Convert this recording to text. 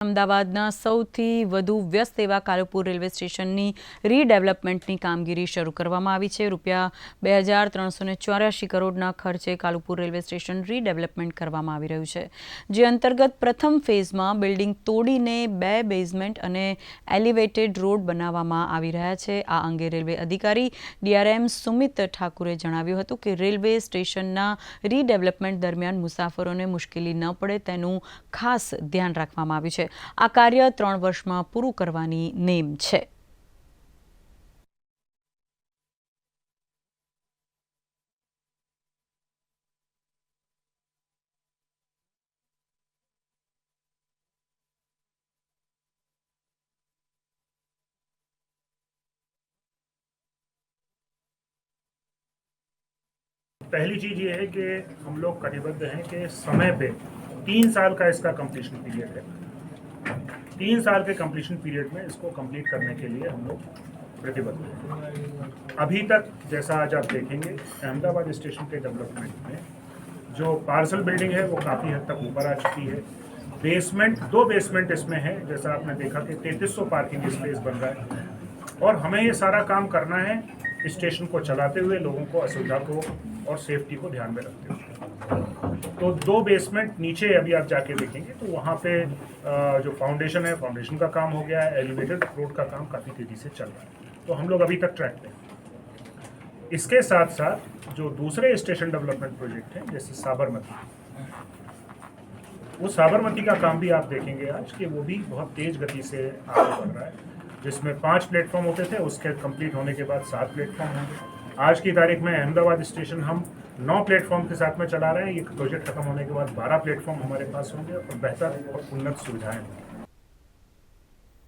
અમદાવાદના સૌથી વધુ વ્યસ્ત એવા કાલુપુર રેલવે સ્ટેશનની રીડેવલપમેન્ટની કામગીરી શરૂ કરવામાં આવી છે. રૂપિયા બે હજાર ત્રણસો ને ચોર્યાસી કરોડના ખર્ચે કાલુપુર રેલવે સ્ટેશન રીડેવલપમેન્ટ કરવામાં આવી રહ્યું છે. જે અંતર્ગત પ્રથમ ફેઝમાં બિલ્ડિંગ તોડીને બે બેઝમેન્ટ અને એલિવેટેડ રોડ બનાવવામાં આવી રહ્યા છે. આ અંગે રેલવે અધિકારી ડીઆરએમ સુમિત ઠાકુરે જણાવ્યું હતું કે રેલવે સ્ટેશનના રીડેવલપમેન્ટ દરમિયાન મુસાફરોને મુશ્કેલી ન પડે તેનું ખાસ ધ્યાન રાખવામાં આવ્યું છે. આ કાર્ય ત્રણ વર્ષમાં પૂરું કરવાની નેમ છે पहली चीज़ ये है कि हम लोग कटिबद्ध हैं कि समय पे तीन साल का इसका कंप्लीशन पीरियड है तीन साल के कंप्लीशन पीरियड में इसको कंप्लीट करने के लिए हम लोग प्रतिबद्ध हैं। अभी तक जैसा आज आप देखेंगे, अहमदाबाद स्टेशन के डेवलपमेंट में जो पार्सल बिल्डिंग है, वो काफ़ी हद तक ऊपर आ चुकी है। बेसमेंट दो बेसमेंट इसमें है, जैसा आपने देखा कि 3300 पार्किंग स्पेस बन रहा है। और हमें ये सारा काम करना है स्टेशन को चलाते हुए, लोगों को असुविधा को और सेफ्टी को ध्यान में रखते हुए। तो दो बेसमेंट नीचे अभी आप जाके देखेंगे तो वहाँ पे जो फाउंडेशन है फाउंडेशन का काम हो गया है एलिवेटेड रोड का काम काफ़ी तेज़ी से चल रहा है। तो हम लोग अभी तक ट्रैक पे। इसके साथ साथ जो दूसरे स्टेशन डेवलपमेंट प्रोजेक्ट हैं, जैसे साबरमती। वो साबरमती का काम भी आप देखेंगे आज कि वो भी बहुत तेज गति से आगे बढ़ रहा है। जिसमें पाँच प्लेटफॉर्म होते थे, उसके कंप्लीट होने के बाद सात प्लेटफॉर्म होंगे। आज की तारीख में अहमदाबाद स्टेशन हम नौ प्लेटफॉर्म के साथ में चला रहे हैं। ये प्रोजेक्ट खत्म होने के बाद बारह प्लेटफॉर्म हमारे पास होंगे और बेहतर और उन्नत सुविधाएँ होंगी।